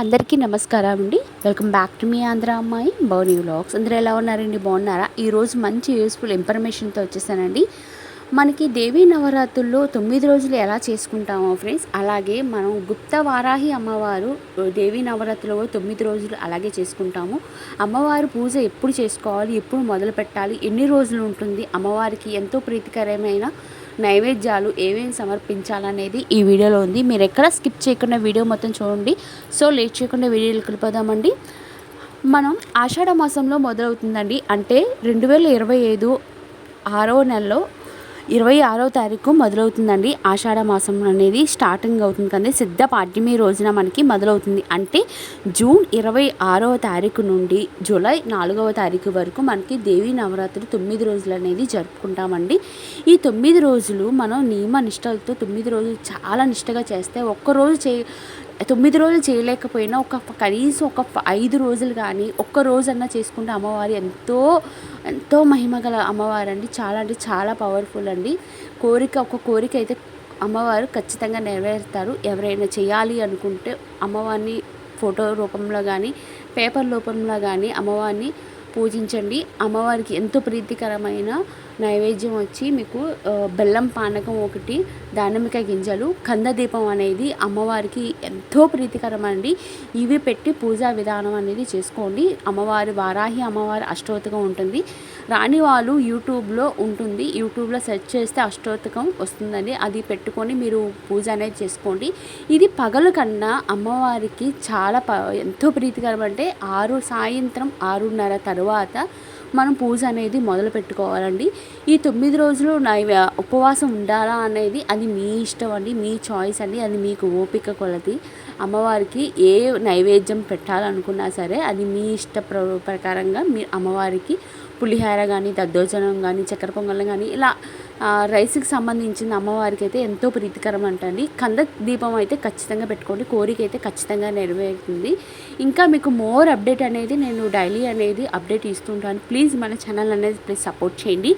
అందరికీ నమస్కారం అండి. వెల్కమ్ బ్యాక్ టు మీ ఆంధ్ర అమ్మాయి. బౌనీ వ్లాగ్స్ అందరూ ఎలా ఉన్నారండి? బాగున్నారా? ఈరోజు మంచి యూస్ఫుల్ ఇన్ఫర్మేషన్తో వచ్చేసానండి. మనకి దేవీ నవరాత్రుల్లో తొమ్మిది రోజులు ఎలా చేసుకుంటామో ఫ్రెండ్స్ అలాగే మనం గుప్త వారాహి అమ్మవారు దేవీ నవరాత్రులు తొమ్మిది రోజులు అలాగే చేసుకుంటాము. అమ్మవారు పూజ ఎప్పుడు చేసుకోవాలి? ఎప్పుడు మొదలు పెట్టాలి ఎన్ని రోజులు ఉంటుంది? అమ్మవారికి ఎంతో ప్రీతికరమైన నైవేద్యాలు ఏమేమి సమర్పించాలనేది ఈ వీడియోలో ఉంది. మీరు ఎక్కడ స్కిప్ చేయకుండా వీడియో మొత్తం చూడండి. సో లేట్ చేయకుండా వీడియోలు వెళ్ళిపోదామండి. మనం ఆషాఢ మాసంలో మొదలవుతుందండి. అంటే రెండు వేల ఇరవై ఐదు ఆరో నెలలో ఇరవై ఆరో తారీఖు మొదలవుతుందండి. ఆషాఢ మాసం అనేది స్టార్టింగ్ అవుతుంది కానీ సిద్ధ పాడ్యమి రోజున మనకి మొదలవుతుంది. అంటే జూన్ ఇరవై ఆరవ తారీఖు నుండి జూలై నాలుగవ తారీఖు వరకు మనకి దేవీ నవరాత్రి తొమ్మిది రోజులు అనేది జరుపుకుంటామండి. ఈ తొమ్మిది రోజులు మనం నియమ నిష్టలతో తొమ్మిది రోజులు చాలా నిష్టగా చేస్తే ఒక్కరోజు చే తొమ్మిది రోజులు చేయలేకపోయినా ఒక కనీసం ఒక ఐదు రోజులు కానీ ఒక్క రోజన్నా చేసుకుంటే అమ్మవారి ఎంతో ఎంతో మహిమగల అమ్మవారు అండి చాలా అంటే చాలా పవర్ఫుల్ అండి. కోరిక ఒక కోరిక అయితే అమ్మవారు ఖచ్చితంగా నెరవేరుతారు. ఎవరైనా చేయాలి అనుకుంటే అమ్మవారిని ఫోటో రూపంలో కానీ పేపర్ రూపంలో కానీ అమ్మవారిని పూజించండి. అమ్మవారికి ఎంతో ప్రీతికరమైన నైవేద్యం వచ్చి మీకు బెల్లం పానకం ఒకటి దానిమ్మకాయ గింజలు కందదీపం అనేది అమ్మవారికి ఎంతో ప్రీతికరమండి. ఇవి పెట్టి పూజా విధానం అనేది చేసుకోండి. అమ్మవారి వారాహి అమ్మవారి అష్టోత్తకం ఉంటుంది. రాని వాళ్ళు యూట్యూబ్లో ఉంటుంది. యూట్యూబ్లో సెర్చ్ చేస్తే అష్టోత్తకం వస్తుందండి. అది పెట్టుకొని మీరు పూజ అనేది చేసుకోండి. ఇది పగలు కన్నా అమ్మవారికి చాలా ప ఎంతో ప్రీతికరం అంటే ఆరు సాయంత్రం ఆరున్నర తర్వాత మనం పూజ అనేది మొదలు పెట్టుకోవాలండి. ఈ తొమ్మిది రోజులు నైవే ఉపవాసం ఉండాలా అనేది అది మీ ఇష్టం అండి మీ చాయిస్ అండి అది మీకు ఓపిక కొలది. అమ్మవారికి ఏ నైవేద్యం పెట్టాలనుకున్నా సరే అది మీ ఇష్ట ప్రకారంగా మీ అమ్మవారికి పులిహార కానీ దద్దోజనం కానీ చక్కెర పొంగల్ కానీ ఇలా రైస్కి సంబంధించిన అమ్మవారికి అయితే ఎంతో ప్రీతికరం అంటండి. కంద దీపం అయితే ఖచ్చితంగా పెట్టుకోండి. కోరిక అయితే ఖచ్చితంగా నెరవేరుతుంది. ఇంకా మీకు మోర్ అప్డేట్ అనేది నేను డైలీ అనేది అప్డేట్ ఇస్తుంటాను. ప్లీజ్ మన ఛానల్ అనేది ప్లీజ్ సపోర్ట్ చేయండి.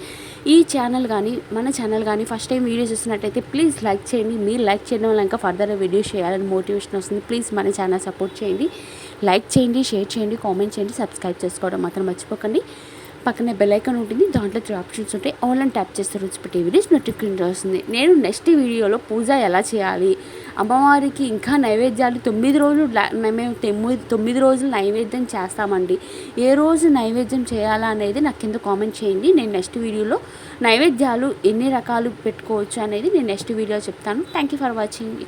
ఈ ఛానల్ కానీ మన ఛానల్ కానీ ఫస్ట్ టైం వీడియో చూస్తున్నట్టయితే ప్లీజ్ లైక్ చేయండి. మీరు లైక్ చేయడం వల్ల ఇంకా ఫర్దర్ వీడియో చేయాలని మోటివేషన్ వస్తుంది. ప్లీజ్ మన ఛానల్ సపోర్ట్ చేయండి. లైక్ చేయండి షేర్ చేయండి కామెంట్ చేయండి సబ్స్క్రైబ్ చేసుకోవడం మాత్రం మర్చిపోకండి. పక్కనే బెల్ ఐకాన్ ఉంటుంది. దాంట్లో త్రీ ఆప్షన్స్ ఉంటాయి. ఆన్లైన్ ట్యాప్ చేస్తే రోజు పెట్టే వీడియోస్ నోటిఫికేషన్ వస్తుంది నేను నెక్స్ట్ వీడియోలో పూజ ఎలా చేయాలి? అమ్మవారికి ఇంకా నైవేద్యాలు తొమ్మిది రోజులు మేము తొమ్మిది తొమ్మిది రోజులు నైవేద్యం చేస్తామండి. ఏ రోజు నైవేద్యం చేయాలా అనేది నాకు కింద కామెంట్ చేయండి. నేను నెక్స్ట్ వీడియోలో నైవేద్యాలు ఎన్ని రకాలు పెట్టుకోవచ్చు అనేది నేను నెక్స్ట్ వీడియో చెప్తాను. Thank you for watching